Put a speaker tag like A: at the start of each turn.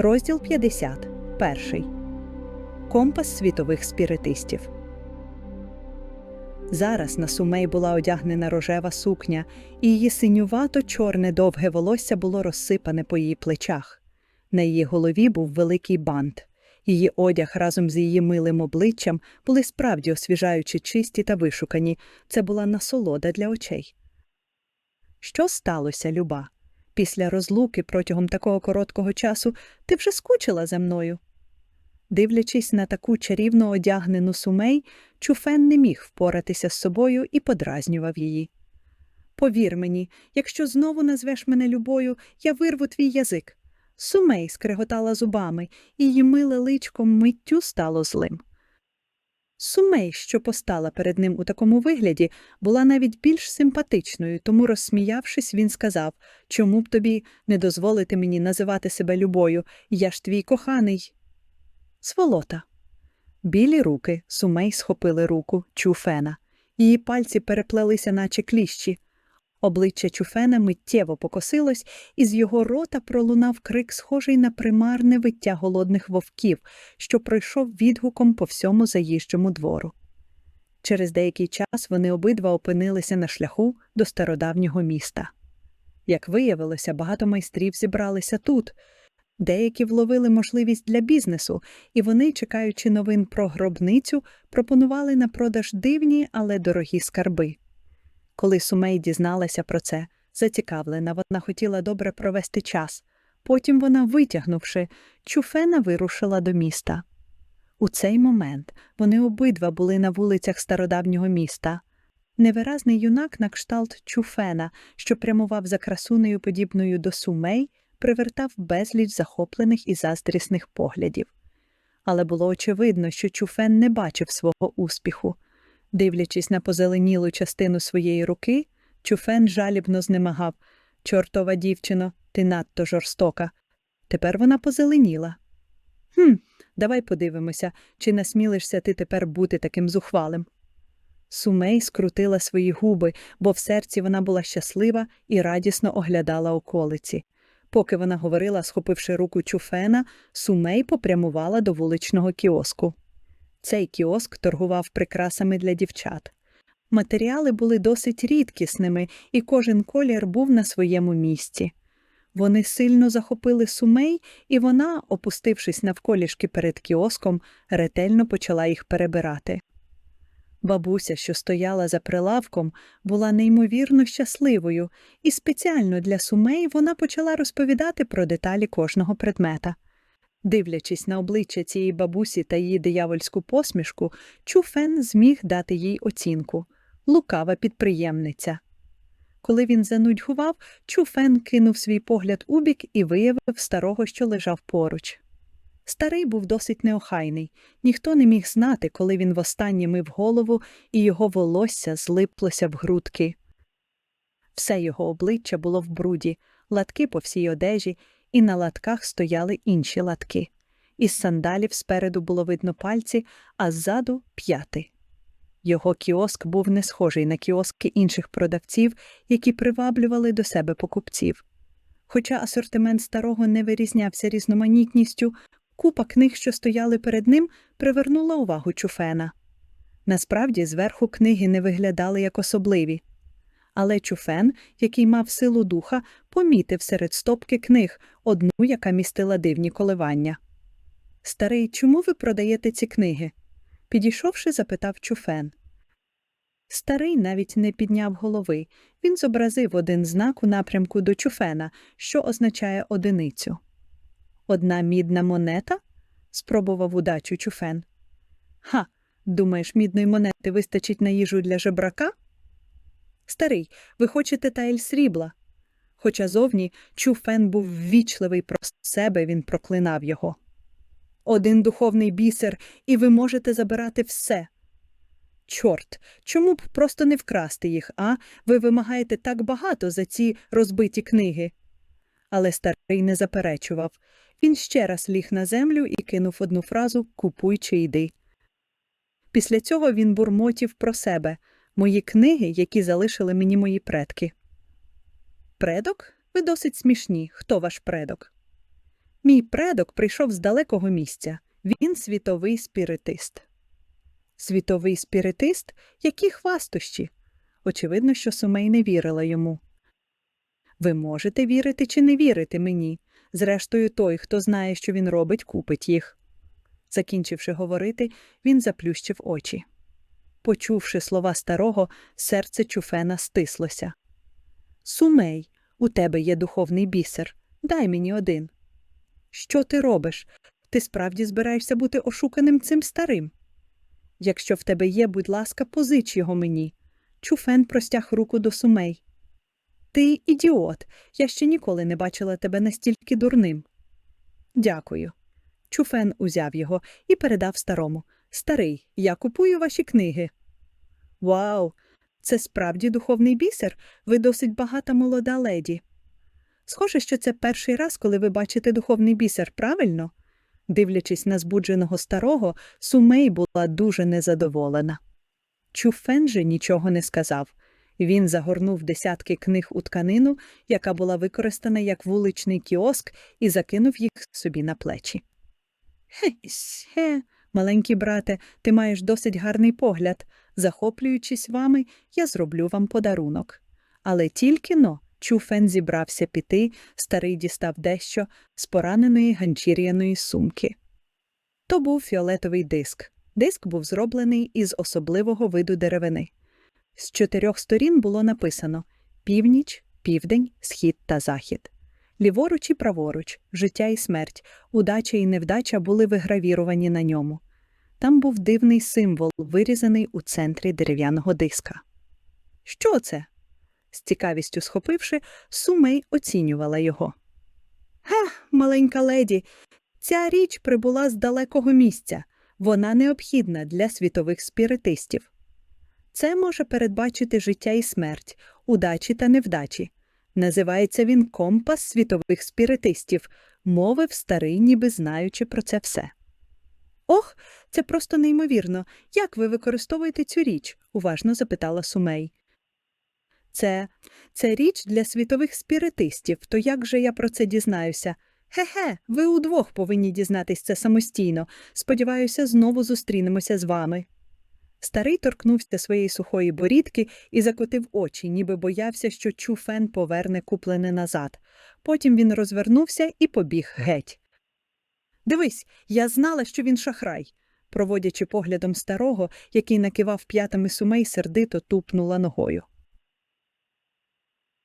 A: Розділ 50. Перший. Компас світових спіритистів. Зараз на сумей була одягнена рожева сукня, і її синювато чорне довге волосся було розсипане по її плечах. На її голові був великий бант. Її одяг разом з її милим обличчям були справді освіжаючи чисті та вишукані. Це була насолода для очей. Що сталося, Люба? Після розлуки протягом такого короткого часу ти вже скучила за мною. Дивлячись на таку чарівно одягнену сумей, Чуфен не міг впоратися з собою і подразнював її. Повір мені, якщо знову назвеш мене любою, я вирву твій язик. Сумей скреготала зубами, і її миле личко миттю стало злим. Сумей, що постала перед ним у такому вигляді, була навіть більш симпатичною, тому, розсміявшись, він сказав чому б тобі не дозволити мені називати себе любою, я ж твій коханий. Сволота. Білі руки сумей схопили руку Чуфена. Її пальці переплелися, наче кліщі. Обличчя Чуфена миттєво покосилось, і з його рота пролунав крик, схожий на примарне виття голодних вовків, що пройшов відгуком по всьому заїжджому двору. Через деякий час вони обидва опинилися на шляху до стародавнього міста. Як виявилося, багато майстрів зібралися тут. Деякі вловили можливість для бізнесу, і вони, чекаючи новин про гробницю, пропонували на продаж дивні, але дорогі скарби. Коли Сумей дізналася про це, зацікавлена, вона хотіла добре провести час. Потім вона, витягнувши, чуфена вирушила до міста. У цей момент вони обидва були на вулицях стародавнього міста. Невиразний юнак на кшталт чуфена, що прямував за красунею, подібною до сумей, привертав безліч захоплених і заздрісних поглядів. Але було очевидно, що чуфен не бачив свого успіху. Дивлячись на позеленілу частину своєї руки, Чуфен жалібно знемагав Чортова дівчино, ти надто жорстока. Тепер вона позеленіла. Хм, давай подивимося, чи насмілишся ти тепер бути таким зухвалим. Сумей скрутила свої губи, бо в серці вона була щаслива і радісно оглядала околиці. Поки вона говорила, схопивши руку Чуфена, Сумей попрямувала до вуличного кіоску. Цей кіоск торгував прикрасами для дівчат. Матеріали були досить рідкісними, і кожен колір був на своєму місці. Вони сильно захопили сумей, і вона, опустившись навколішки перед кіоском, ретельно почала їх перебирати. Бабуся, що стояла за прилавком, була неймовірно щасливою, і спеціально для сумей вона почала розповідати про деталі кожного предмета. Дивлячись на обличчя цієї бабусі та її диявольську посмішку, Чуфен зміг дати їй оцінку лукава підприємниця. Коли він занудьгував, Чуфен кинув свій погляд у бік і виявив старого, що лежав поруч. Старий був досить неохайний, ніхто не міг знати, коли він востаннє мив голову, і його волосся злиплося в грудки. Все його обличчя було в бруді, латки по всій одежі, і на латках стояли інші латки. Із сандалів спереду було видно пальці, а ззаду п'яти. Його кіоск був не схожий на кіоски інших продавців, які приваблювали до себе покупців. Хоча асортимент старого не вирізнявся різноманітністю, купа книг, що стояли перед ним, привернула увагу Чуфена. Насправді, зверху книги не виглядали як особливі. Але Чуфен, який мав силу духа, помітив серед стопки книг одну, яка містила дивні коливання. Старий, чому ви продаєте ці книги? Підійшовши, запитав Чуфен. Старий навіть не підняв голови. Він зобразив один знак у напрямку до Чуфена, що означає одиницю. Одна мідна монета? спробував удачу Чуфен. Ха, думаєш, мідної монети вистачить на їжу для жебрака? Старий, ви хочете тайль срібла? Хоча зовні Чуфен був ввічливий про себе, він проклинав його. Один духовний бісер, і ви можете забирати все. Чорт, чому б просто не вкрасти їх, а? Ви вимагаєте так багато за ці розбиті книги. Але старий не заперечував. Він ще раз ліг на землю і кинув одну фразу Купуй чи йди. Після цього він бурмотів про себе мої книги, які залишили мені мої предки. Предок? Ви досить смішні. Хто ваш предок? Мій предок прийшов з далекого місця. Він світовий спіритист. Світовий спіритист? Які хвастощі? Очевидно, що Сумей не вірила йому. Ви можете вірити чи не вірити мені. Зрештою, той, хто знає, що він робить, купить їх. Закінчивши говорити, він заплющив очі. Почувши слова старого, серце Чуфена стислося. Сумей, у тебе є духовний бісер. Дай мені один. Що ти робиш? Ти справді збираєшся бути ошуканим цим старим? Якщо в тебе є, будь ласка, позич його мені. Чуфен простяг руку до сумей. Ти ідіот. Я ще ніколи не бачила тебе настільки дурним. Дякую. Чуфен узяв його і передав старому. Старий, я купую ваші книги. Вау, це справді духовний бісер. Ви досить багата молода леді. Схоже, що це перший раз, коли ви бачите духовний бісер, правильно? Дивлячись на збудженого старого, Сумей була дуже незадоволена. Чуфен же нічого не сказав. Він загорнув десятки книг у тканину, яка була використана як вуличний кіоск, і закинув їх собі на плечі. Хе, маленький брате, ти маєш досить гарний погляд. Захоплюючись вами, я зроблю вам подарунок. Але тільки но Чуфен зібрався піти, старий дістав дещо з пораненої ганчір'яної сумки. То був фіолетовий диск. Диск був зроблений із особливого виду деревини. З чотирьох сторін було написано північ, південь, схід та захід. Ліворуч і праворуч, життя і смерть, удача і невдача були вигравіровані на ньому. Там був дивний символ, вирізаний у центрі дерев'яного диска. Що це? з цікавістю схопивши, Сумей оцінювала його. Га, маленька леді, ця річ прибула з далекого місця. Вона необхідна для світових спіритистів. Це може передбачити життя і смерть, удачі та невдачі. Називається він компас світових спіритистів, мовив старий, ніби знаючи про це все. Ох, це просто неймовірно. Як ви використовуєте цю річ? уважно запитала Сумей. Це це річ для світових спіритистів, то як же я про це дізнаюся? Хе-хе, ви удвох повинні дізнатись це самостійно. Сподіваюся, знову зустрінемося з вами. Старий торкнувся своєї сухої борідки і закотив очі, ніби боявся, що Чуфен поверне куплене назад. Потім він розвернувся і побіг геть. Дивись, я знала, що він шахрай. Проводячи поглядом старого, який накивав п'ятами сумей, сердито тупнула ногою.